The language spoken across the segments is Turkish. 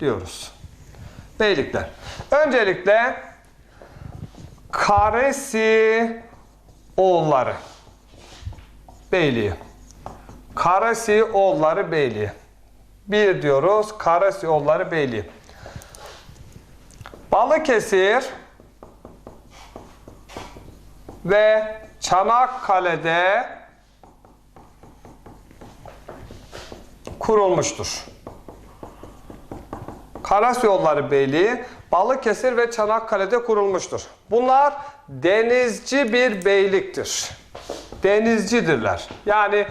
diyoruz. Beylikler. Öncelikle Karesi oğulları. Beyliği. Karesi oğulları beyliği. Bir diyoruz. Karesi oğulları beyliği. Balıkesir ve Çanakkale'de kurulmuştur. Karas Yolları Beyliği Balıkesir ve Çanakkale'de kurulmuştur. Bunlar denizci bir beyliktir. Denizcidirler. Yani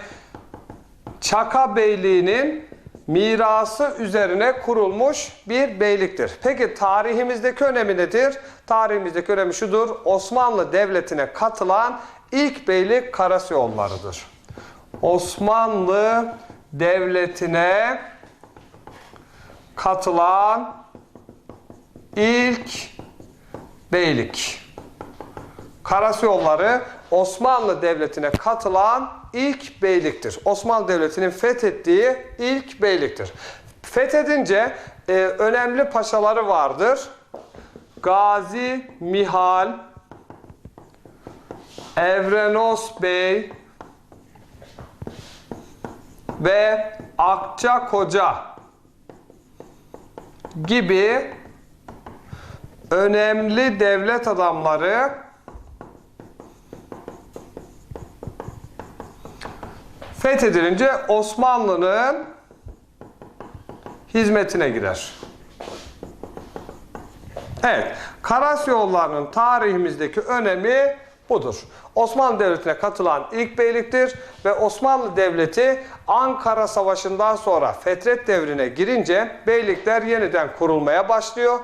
Çaka Beyliği'nin mirası üzerine kurulmuş bir beyliktir. Peki tarihimizdeki önemi nedir? Tarihimizdeki önemi şudur. Osmanlı Devleti'ne katılan ilk beylik Karasyolları'dır. Osmanlı Devleti'ne katılan ilk beylik. Karasyolları Osmanlı Devleti'ne katılan ilk beyliktir. Osmanlı Devleti'nin fethettiği ilk beyliktir. Fethedince e, önemli paşaları vardır. Gazi Mihal, Evrenos Bey ve Akçakoca gibi önemli devlet adamları fethedilince Osmanlı'nın hizmetine girer. Evet, Karasyolları'nın tarihimizdeki önemi budur. Osmanlı Devleti'ne katılan ilk beyliktir ve Osmanlı Devleti Ankara Savaşı'ndan sonra Fetret devrine girince beylikler yeniden kurulmaya başlıyor.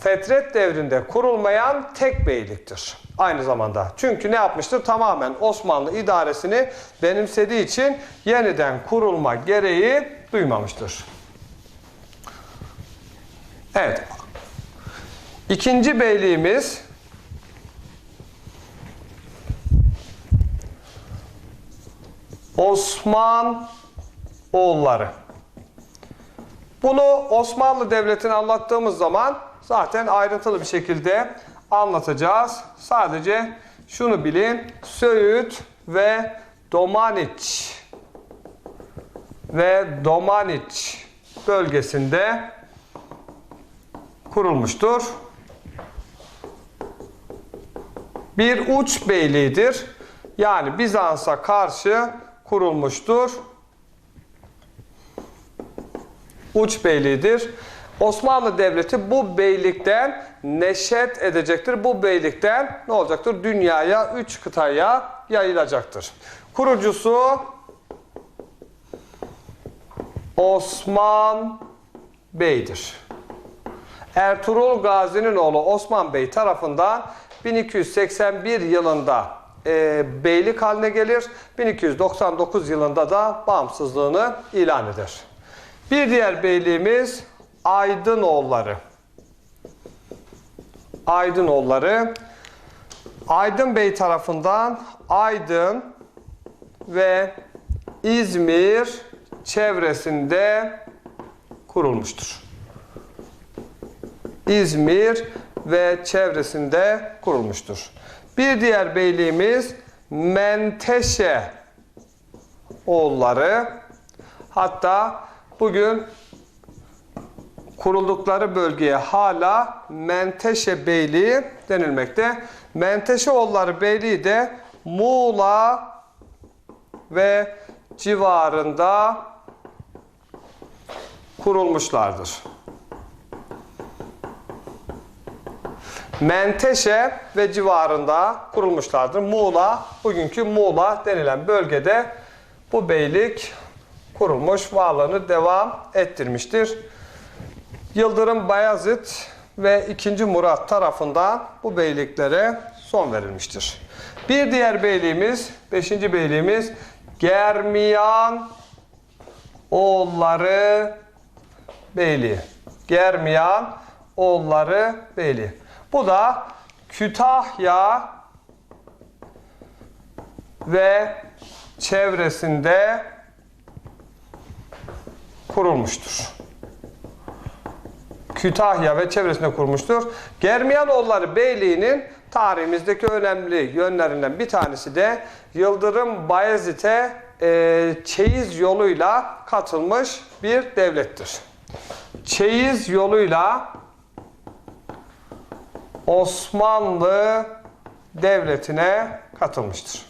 Fetret devrinde kurulmayan tek beyliktir aynı zamanda. Çünkü ne yapmıştır? Tamamen Osmanlı idaresini benimsediği için yeniden kurulma gereği duymamıştır. Evet. İkinci beyliğimiz Osman oğulları. Bunu Osmanlı Devleti'ni anlattığımız zaman zaten ayrıntılı bir şekilde anlatacağız. Sadece şunu bilin. Söğüt ve Domaniç ve Domaniç bölgesinde kurulmuştur. Bir uç beyliğidir. Yani Bizans'a karşı kurulmuştur. Uç beyliğidir. Osmanlı Devleti bu beylikten neşet edecektir. Bu beylikten ne olacaktır? Dünyaya, üç kıtaya yayılacaktır. Kurucusu Osman Bey'dir. Ertuğrul Gazi'nin oğlu Osman Bey tarafından 1281 yılında e, beylik haline gelir. 1299 yılında da bağımsızlığını ilan eder. Bir diğer beyliğimiz Aydınoğulları. Aydınoğulları Aydın Bey tarafından Aydın ve İzmir çevresinde kurulmuştur. İzmir ve çevresinde kurulmuştur. Bir diğer beyliğimiz Menteşe oğulları. Hatta bugün kuruldukları bölgeye hala Menteşe Beyliği denilmekte. Menteşeoğulları Beyliği de Muğla ve civarında kurulmuşlardır. Menteşe ve civarında kurulmuşlardır. Muğla, bugünkü Muğla denilen bölgede bu beylik kurulmuş, varlığını devam ettirmiştir. Yıldırım Bayezid ve 2. Murat tarafından bu beyliklere son verilmiştir. Bir diğer beyliğimiz, 5. beyliğimiz Germiyan oğulları beyliği. Germiyan oğulları beyliği. Bu da Kütahya ve çevresinde kurulmuştur. Kütahya ve çevresinde kurmuştur. Germiyanoğulları Beyliği'nin tarihimizdeki önemli yönlerinden bir tanesi de Yıldırım Bayezid'e e, çeyiz yoluyla katılmış bir devlettir. Çeyiz yoluyla Osmanlı Devleti'ne katılmıştır.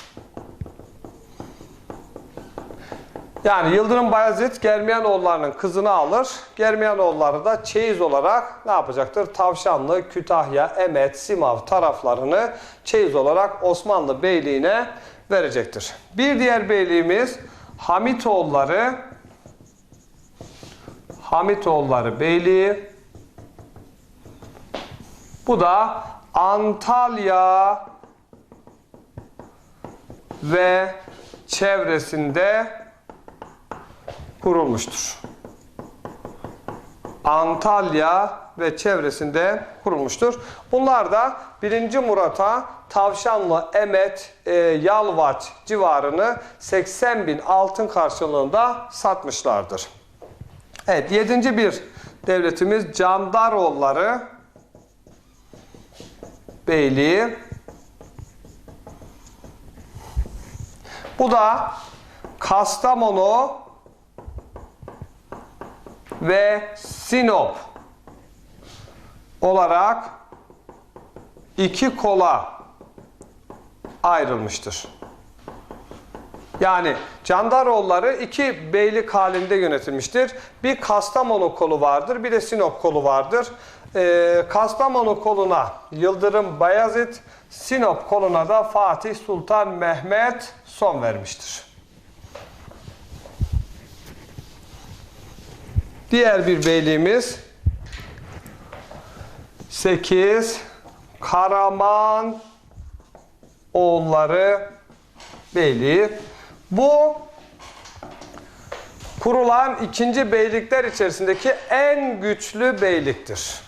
Yani Yıldırım Bayezid Germiyanoğullarının kızını alır. Germiyanoğulları da çeyiz olarak ne yapacaktır? Tavşanlı, Kütahya, Emet, Simav taraflarını çeyiz olarak Osmanlı Beyliği'ne verecektir. Bir diğer beyliğimiz Hamitoğulları Hamitoğulları Beyliği bu da Antalya ve çevresinde kurulmuştur. Antalya ve çevresinde kurulmuştur. Bunlar da 1. Murat'a Tavşanlı, Emet, e, Yalvaç civarını 80 bin altın karşılığında satmışlardır. Evet, yedinci bir devletimiz Candaroğulları Beyliği. Bu da Kastamonu ve Sinop olarak iki kola ayrılmıştır. Yani Candaroğulları iki beylik halinde yönetilmiştir. Bir Kastamonu kolu vardır, bir de Sinop kolu vardır. Ee, Kastamonu koluna Yıldırım Bayezid, Sinop koluna da Fatih Sultan Mehmet son vermiştir. Diğer bir beyliğimiz 8 Karaman oğulları beyliği. Bu kurulan ikinci beylikler içerisindeki en güçlü beyliktir.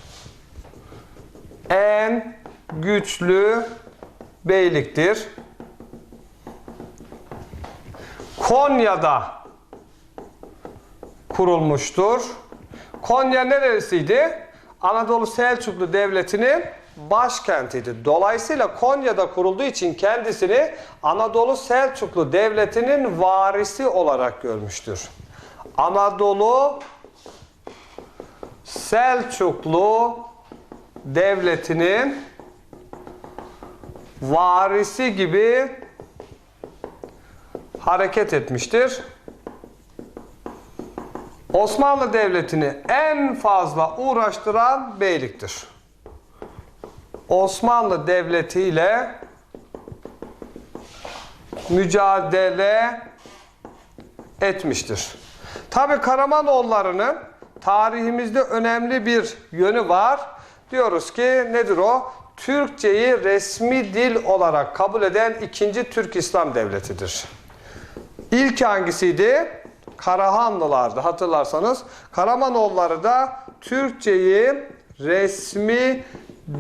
En güçlü beyliktir. Konya'da kurulmuştur. Konya neresiydi? Anadolu Selçuklu Devleti'nin başkentiydi. Dolayısıyla Konya'da kurulduğu için kendisini Anadolu Selçuklu Devleti'nin varisi olarak görmüştür. Anadolu Selçuklu Devleti'nin varisi gibi hareket etmiştir. Osmanlı Devleti'ni en fazla uğraştıran beyliktir. Osmanlı Devleti ile mücadele etmiştir. Tabi Karamanoğulları'nın tarihimizde önemli bir yönü var. Diyoruz ki nedir o? Türkçeyi resmi dil olarak kabul eden ikinci Türk İslam Devleti'dir. İlk hangisiydi? Karahanlılardı hatırlarsanız. Karamanoğulları da Türkçeyi resmi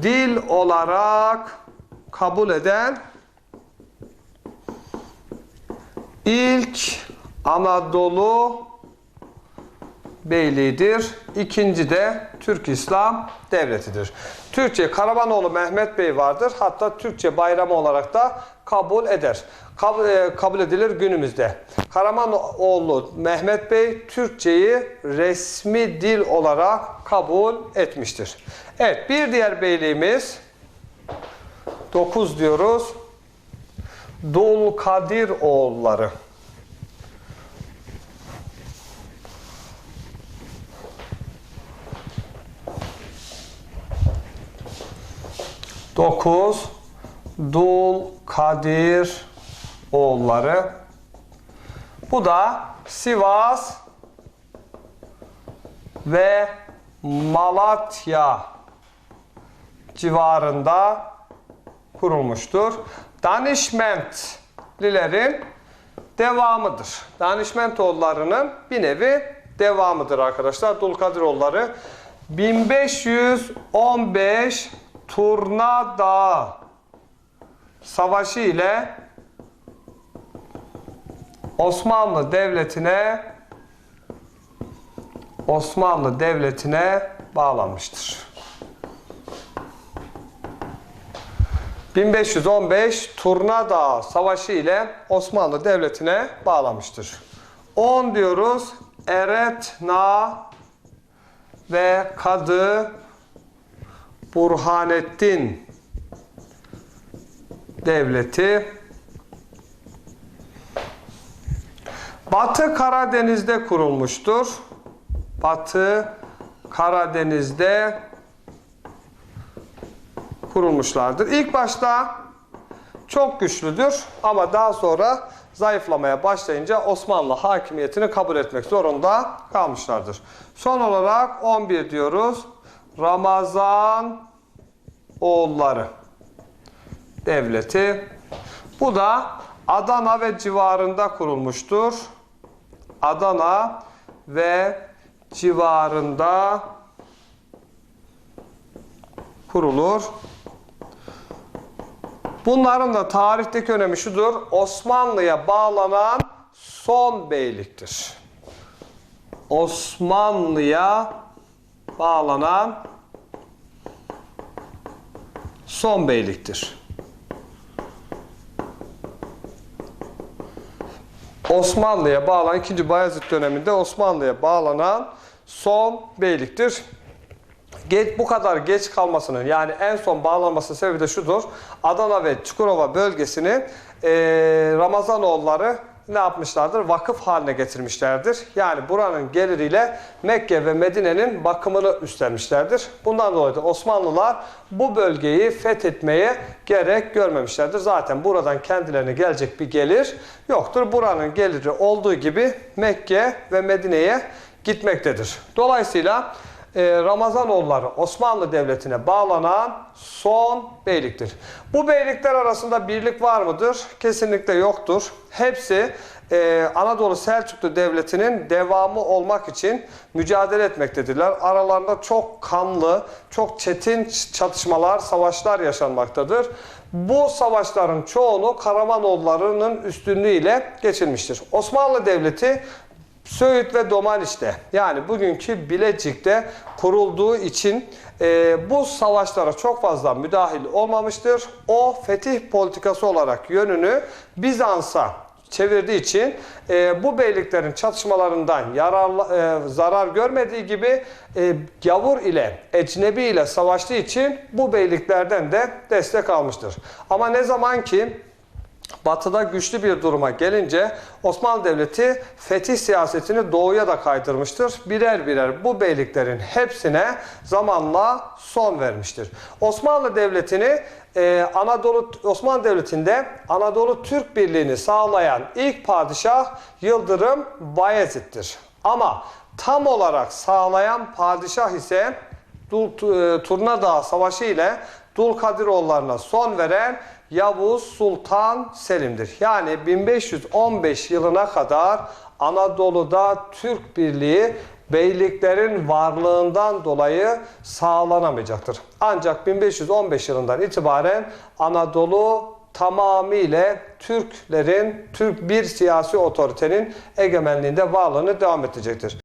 dil olarak kabul eden ilk Anadolu beyliğidir. İkinci de Türk İslam Devleti'dir. Türkçe Karamanoğlu Mehmet Bey vardır. Hatta Türkçe bayramı olarak da kabul eder. Kabul, e, kabul edilir günümüzde. Karamanoğlu Mehmet Bey Türkçeyi resmi dil olarak kabul etmiştir. Evet bir diğer beyliğimiz 9 diyoruz. Dulkadir oğulları. Dokuz Dul Kadir oğulları. Bu da Sivas ve Malatya civarında kurulmuştur. Danişmentlilerin devamıdır. Danişmentoğullarının bir nevi devamıdır arkadaşlar. Dulkadiroğulları 1515 Turna Dağı Savaşı ile Osmanlı Devleti'ne Osmanlı Devleti'ne bağlanmıştır. 1515 Turna Dağı Savaşı ile Osmanlı Devleti'ne bağlamıştır. 10 diyoruz. Eretna ve Kadı Burhanettin Devleti Batı Karadeniz'de kurulmuştur. Batı Karadeniz'de kurulmuşlardır. İlk başta çok güçlüdür ama daha sonra zayıflamaya başlayınca Osmanlı hakimiyetini kabul etmek zorunda kalmışlardır. Son olarak 11 diyoruz. Ramazan oğulları devleti. Bu da Adana ve civarında kurulmuştur. Adana ve civarında kurulur. Bunların da tarihteki önemi şudur. Osmanlı'ya bağlanan son beyliktir. Osmanlı'ya bağlanan son beyliktir. Osmanlı'ya bağlanan 2. Bayezid döneminde Osmanlı'ya bağlanan son beyliktir. Geç, bu kadar geç kalmasının yani en son bağlanmasının sebebi de şudur. Adana ve Çukurova bölgesini e, Ramazanoğulları ne yapmışlardır? Vakıf haline getirmişlerdir. Yani buranın geliriyle Mekke ve Medine'nin bakımını üstlenmişlerdir. Bundan dolayı da Osmanlılar bu bölgeyi fethetmeye gerek görmemişlerdir. Zaten buradan kendilerine gelecek bir gelir yoktur. Buranın geliri olduğu gibi Mekke ve Medine'ye gitmektedir. Dolayısıyla Ramazanoğulları Osmanlı Devleti'ne bağlanan son beyliktir. Bu beylikler arasında birlik var mıdır? Kesinlikle yoktur. Hepsi e, Anadolu Selçuklu Devleti'nin devamı olmak için mücadele etmektedirler. Aralarında çok kanlı, çok çetin çatışmalar, savaşlar yaşanmaktadır. Bu savaşların çoğunu Karamanoğulları'nın üstünlüğüyle geçilmiştir. Osmanlı Devleti Söğüt ve Domaniç'te yani bugünkü Bilecik'te kurulduğu için e, bu savaşlara çok fazla müdahil olmamıştır. O fetih politikası olarak yönünü Bizans'a çevirdiği için e, bu beyliklerin çatışmalarından yararlı, e, zarar görmediği gibi e, gavur ile ecnebi ile savaştığı için bu beyliklerden de destek almıştır. Ama ne zaman ki Batı'da güçlü bir duruma gelince Osmanlı Devleti fetih siyasetini doğuya da kaydırmıştır. Birer birer bu beyliklerin hepsine zamanla son vermiştir. Osmanlı Devleti'ni e, Anadolu Osmanlı Devleti'nde Anadolu Türk Birliği'ni sağlayan ilk padişah Yıldırım Bayezid'dir. Ama tam olarak sağlayan padişah ise Dul, e, Turna Dağı Savaşı ile Dulkadiroğullarına son veren Yavuz Sultan Selim'dir. Yani 1515 yılına kadar Anadolu'da Türk Birliği beyliklerin varlığından dolayı sağlanamayacaktır. Ancak 1515 yılından itibaren Anadolu tamamıyla Türklerin, Türk bir siyasi otoritenin egemenliğinde varlığını devam edecektir.